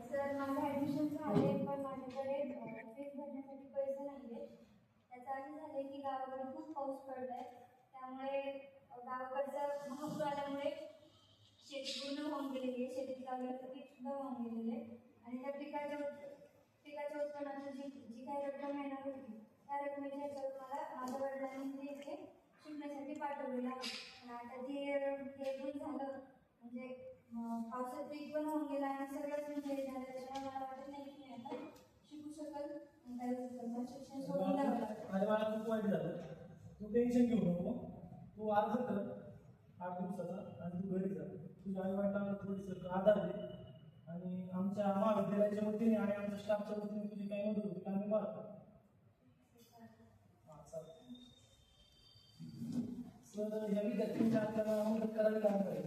Sir माझं admission झाले पण माझ्याकडे फीस भरण्यासाठी पैसे नाही आहेत त्याचं असं झालं की गावाकडे खूप पाऊस पडला आहे त्यामुळे गावाकडचा महत्त्व महापूर आल्यामुळे शेती पूर्ण होऊन गेलेली आहे. शेतीत लावलेलं पीक सुद्धा होऊन गेलेलं आहे. आणि त्या पिकाच्या पिकाच्या उत्पन्नाची जी जी काही रक्कम येणार होती त्या रकमेच्या ह्याच्यावर मला माझ्या वडिलांनी ते इथे शिकण्यासाठी पाठवलेलं आहे. आणि आता ते हे पण झालं. म्हणजे अं, पावसात पीक पण होऊन गेलं आणि सगळंच म्हणजे हे झालं त्याच्यामुळे मला वाटत नाही की मी आता शिकू शिक्षण सोडून द्यावं लागतं मला खूप वाईट झालं. तू टेन्शन घेऊ नको. तू अर्ज कर आठ दिवसाचा आणि तू घरी जा. तुझ्या आई वडिलांना थोडीसं आधार दे. आणि आमच्या महाविद्यालयाच्या वतीने आणि आमच्या स्टाफच्या वतीने तुझी काही मदत होती आम्ही पाहतो. हा चालतं सर ह्या विद्यार्थ्यांच्या आपल्याला मदत करावी लागणार आहे.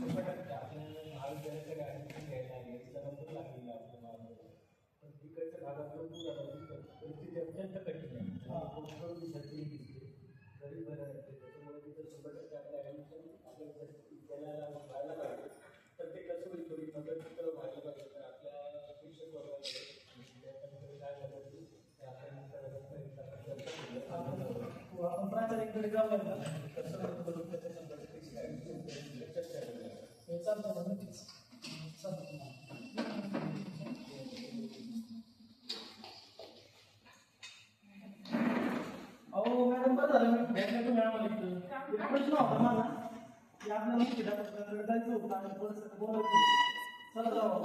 शंभर टक्के आपल्याला महाविद्यालयाच्या ऍडमिशन घ्यायला आहे तिचा नंबर लागलेला आहे तिकडच्या भागातलं पूर आला परिस्थिती अत्यंत कठीण आहे. हा. छत्री दिसते. गरीब बरं आहे. त्याच्यामुळे तिथं शंभर टक्के आपलं ॲडमिशन आपल्या विद्यालयाला व्हायला पाहिजे. तर ते कसं होईल थोडी मदत तर व्हायला तर आपल्या शिक्षक विद्यार्थ्यांकडे काय मदत होईल ते आपण प्राचार्याकडे जाऊया ना. कसं करू त्याच्या शंभर टक्के. हे ना नक्कीच बरं झालं मी आम्हाला इथं एक प्रश्न होता की आपल्याला मुख्य डॉक्टरकडे जायचं होतं आणि बोलायचं होतं. चला जाऊ.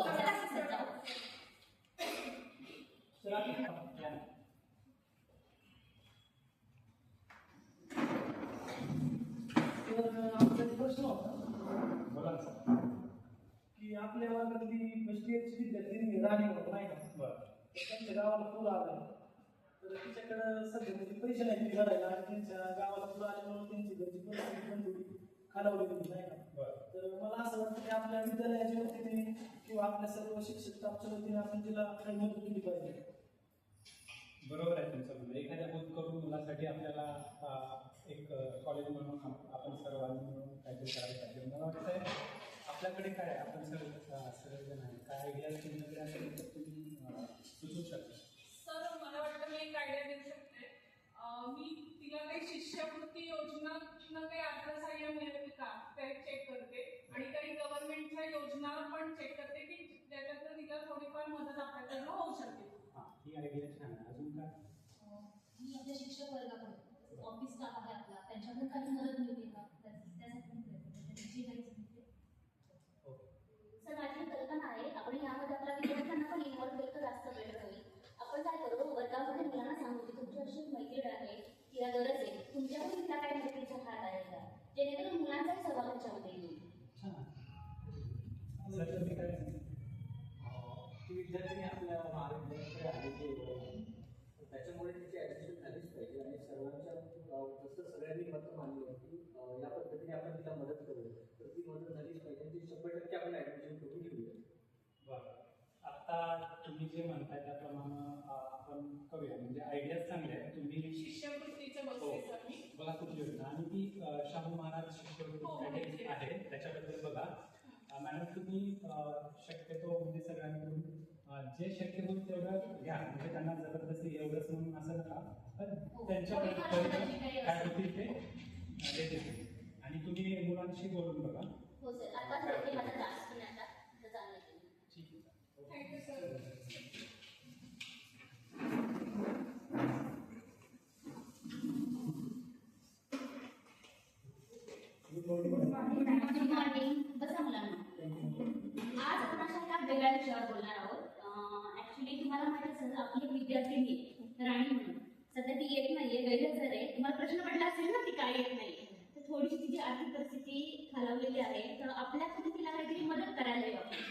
चला आपण- तर आमचा एक प्रश्न होता. बोला ना सर. की आपल्या वर्गातली फर्स्ट इयरची विद्यार्थी राणी म्हणून नाही का बरं. त्यांच्या गावाला पूर आला तर तिच्याकडं सध्या म्हणजे पैसे नाही ती भरायला आणि त्यांच्या गावाला पूर आल्यामुळे त्यांची घरची परिस्थिती पण थोडी खालावली गेली नाही का? तर मला असं वाटतं की आपल्या विद्यालयाच्या वतीने किंवा आपल्या सर्व शिक्षक स्टाफच्या वतीने आपण तिला काही मदत केली पाहिजे. बरोबर आहे तुमचं म्हणणं. एखाद्या होत करून मुलासाठी आपल्याला एक कॉलेज म्हणून आप- आपण सर्वांनी मिळून काहीतरी करायला पाहिजे. मला वाटतंय आपल्याकडे काय? आपण सर्व सर्वजण आहे काय आयडिया तुमच्याकडे असेल तर तुम्ही अं, सुचवू शकता सर मला वाटतं मी एक आयडिया देऊ शकते अं, मी तिला काही शिष्यवृत्ती योजना काही अर्थसहाय्य मिळेल का? ते चेक करते. आणि काही गव्हर्नमेंटच्या योजना पण चेक करते की ज्याच्यातून तिला थोडीफार मदत आपल्याकडनं होऊ शकते. हां ही आयडिया छान आहे. अजून काय? मी आपल्या शिक्षक वर्गाकडे ऑफिस स्टाफ आहे आपला. त्यांच्याकडून काही मदत मिळते का? त्यासाठी त्यासाठी मी प्रयत्न करते. त्याची काही सांगते. सर माझी एक कल्पना आहे. आपण यामध्ये आपल्या विद्यार्थ्यांना पण इन्व्हॉल्व केलं तर जास्त बेटर होईल आपण काय करू? वर्गामध्ये मुलांना सांगू की तुमची अशी एक मैत्रीण आहे. तिला गरज आहे. तुमच्याकडून तिला काही मैत्रीचा हात आहे का? जेणेकरून मुलांचाही सहभाग त्याच्यामध्ये येईल. छान सर तुम्ही काय सांगता? ती विद्यार्थी आपल्या महाविद्यालयाकडे आली की तर त्याच्यामुळे तिची ॲडमिशन झालीच पाहिजे आणि सर्वांच्या जसं सगळ्यांनी मतं मानली आहे की या पद्धतीने आपण तिला मदत करू तर ती मदत झालीच पाहिजे ती शंभर टक्के आपण ॲडमिशन करून घेऊया? बरं. आता तुम्ही जे म्हणताय त्याप्रमाणे आपण करूया. म्हणजे आयडिया चांगल्या आहे तुम्ही शिष्यवृत्तीचं हो. बघा कुठली योजना आणि ती अ, शाहू महाराज शिष्यवृत्ती हो, काहीतरी माहिती आहे. त्याच्याबद्दल बघा. अ, मॅडम तुम्ही अ, शक्यतो म्हणजे सगळ्यांकडून अ, जे शक्य होईल तेवढं घ्या. म्हणजे त्यांना जबरदस्ती एवढंच म्हणून असं नका. पण हो. काही काय. होतील ते अ, देतील. आणि तुम्ही मुलांशी बोलून बघा. हो सर. आता माझा क्लास पण आता तर चांगलं केलं ठीक आहे thank you sir good morning good morning बसा मुलांना आज आपण अशा एका वेगळ्या विषयावर बोलणार आहोत ऍक्च्युली तुम्हाला माहिती असेल आपली एक विद्यार्थिनी राणी म्हणून. सध्या ती येत नाहीये गैरहजर आहे. तुम्हाला प्रश्न पडला असेल ना ती काय येत नाही तर थोडीशी तिची आर्थिक परिस्थिती खालावलेली आहे. तर आपल्याकडून तिला काहीतरी मदत करायला हवी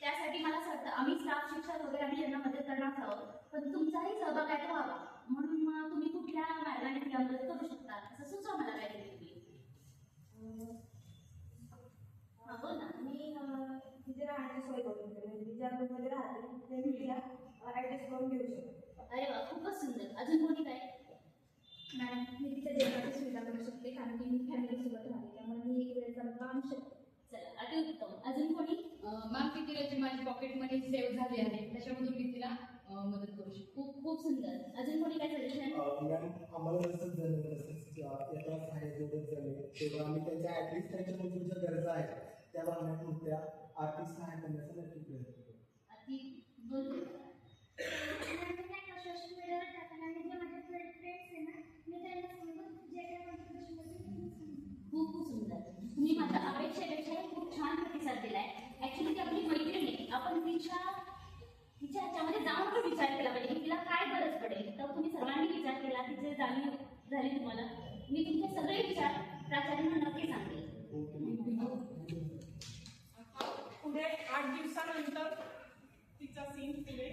त्यासाठी मला असं वाटतं आम्ही स्टाफ शिक्षक वगैरे आम्ही यांना मदत करणार आहोत पण तुमचाही सहभाग आहे तो व्हावा म्हणून मग तुम्ही कुठल्या मार्गाने तिला मदत करू शकता? असं सुचवा मला काहीतरी. तुम्ही हो ना. मी तिथे राहण्याची सोय करून देते. म्हणजे ज्या रूममध्ये राहते. ते मी तिला ॲडजस्ट करून घेऊ शकते. अरे वा खूपच सुंदर. अजून कोणी काय मॅडम मी तिच्या जेवणाची सुविधा करू शकते कारण की मी फॅमिलीसोबत राहते त्यामुळे मी एक वेळेचा डबा आणू शकते. चला अतिउत्तम अजून कोणी? मॅम ती तिला माझी पॉकेट मनी सेव्ह झाली आहे त्याच्यामधून मी तिला अं, मदत करू शकते. खूप खूप सुंदर. अजून कोणी काय सजेशन मॅम आम्हाला जसं झालं तसंच यात्रा सहाय्य जेवढं झाले तेव्हा आम्ही त्यांच्या ॲटलिस्ट त्यांच्या मधून ज्या गरजा आहेत. त्या होत्या आर्थिक सहाय्य करण्याचा नक्की प्रयत्न करू. अति बोल सोशल मीडियावर टाकणार म्हणजे माझे फ्रेंड्स आहे ना मी त्यांना सांगून जे काही कॉन्ट्रीब्युशन खूप खूप सुंदर तुम्ही माझ्या अपेक्षेपेक्षाही खूप छान प्रतिसाद दिलाय ऍक्च्युली ती आपली मैत्रीण आहे आपण तिच्या तिच्या ह्याच्यामध्ये जाऊन पण विचार केला पाहिजे की तिला काय गरज पडेल तर तुम्ही सर्वांनी विचार केला तिचे जाणीव झाले तुम्हाला. मी तुमचे सगळे विचार प्राचार्यांना नक्की सांगेल पुढे आठ दिवसानंतर तिचा सीन पुढे.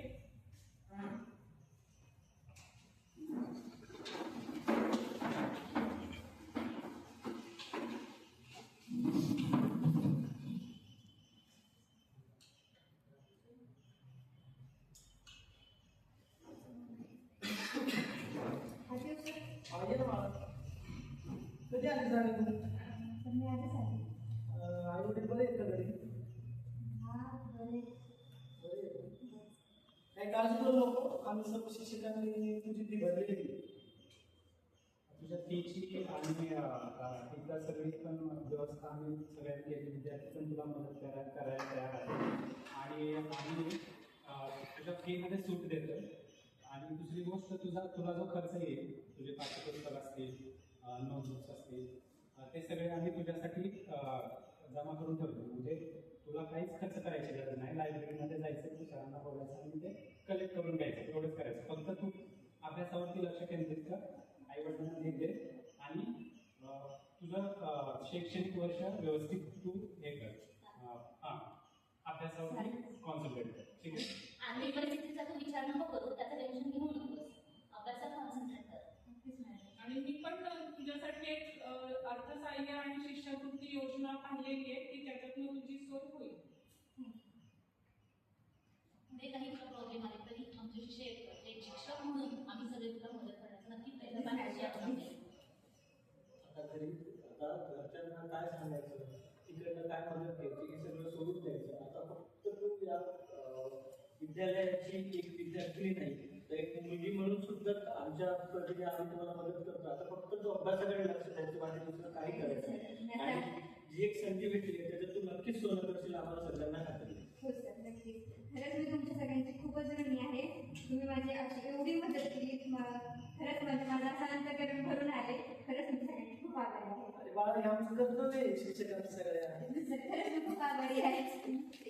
आहे ना मला कधी आली झाली तू? मी आधीच आले. आई वडील बरे आहेत का घरी? हा बरे. बरे आहेत. काही काळजी करू नको. आम्ही सर्व शिक्षकांनी तुझी फी भरलेली आहे. तुझ्या फीची आणि तिथला सगळी पण व्यवस्था आम्ही सगळ्यांनी केली. विद्यार्थी पण तुला मदत करा करायला तयार आहे. आणि आम्ही अं, तुझ्या फीमध्ये सूट देतो आणि दुसरी गोष्ट तुझा तुला जो खर्च येईल तुझे पाठ्यपुस्तक असतील नोटबुक्स असतील ते सगळे आम्ही तुझ्यासाठी जमा करून ठेवतो. म्हणजे तुला काहीच खर्च करायची गरज नाही. लायब्ररीमध्ये जायचं तू सरांना बोलायचं आणि ते कलेक्ट करून घ्यायचं. एवढंच करायचं. फक्त तू अभ्यासावरती लक्ष केंद्रित कर. आई वडिलांना दे आणि अं, तुझं अं, शैक्षणिक वर्ष व्यवस्थित तू हे कर अं, हां अभ्यासावर कॉन्सन्ट्रेट कर ठीक आहे आर्थिक परिस्थितीचा तू विचार नको करू त्याचं टेन्शन घेऊ नकोस अभ्यासात कॉन्सन्ट्रेट कर नक्कीच मॅडम आणि मी पण तुझ्यासाठी एक अ, अर्थसहाय्य आणि शिष्यवृत्ती योजना पाहिलेली आहे की त्याच्यातून तुझी सोय होईल पुढे काही तुला प्रॉब्लेम आले तरी आमचे शिक्षक एक शिक्षक म्हणून आम्ही सगळे तुला मदत करायचं नक्की प्रयत्न करायचे आपण आता घरी आता घरच्यांना काय सांगायचं? तिकडनं काय मदत घ्यायची हे सगळं सोडून द्यायचं. आता फक्त तू या विद्यालयाची एक विद्यार्थी नाही तर एक मुलगी म्हणून सुद्धा आमच्या पद्धतीने आम्ही तुम्हाला मदत करतो आता फक्त तू अभ्यासाकडे लक्ष द्यायचं बाकी दुसरं काही करायचं नाही. आणि जी एक संधी भेटली त्याच्यात तू नक्कीच सोनं करशील आम्हाला सगळ्यांना खात्री. हो सर खरंच मी तुमच्या सगळ्यांची खूपच ऋणी आहे. तुम्ही माझी अशी एवढी मदत केली म- खरंच म्हणजे माझा असा अंतकरण भरून आले खरंच मी सगळ्यांची खूप आभारी आहे अरे बाळा हे आमचं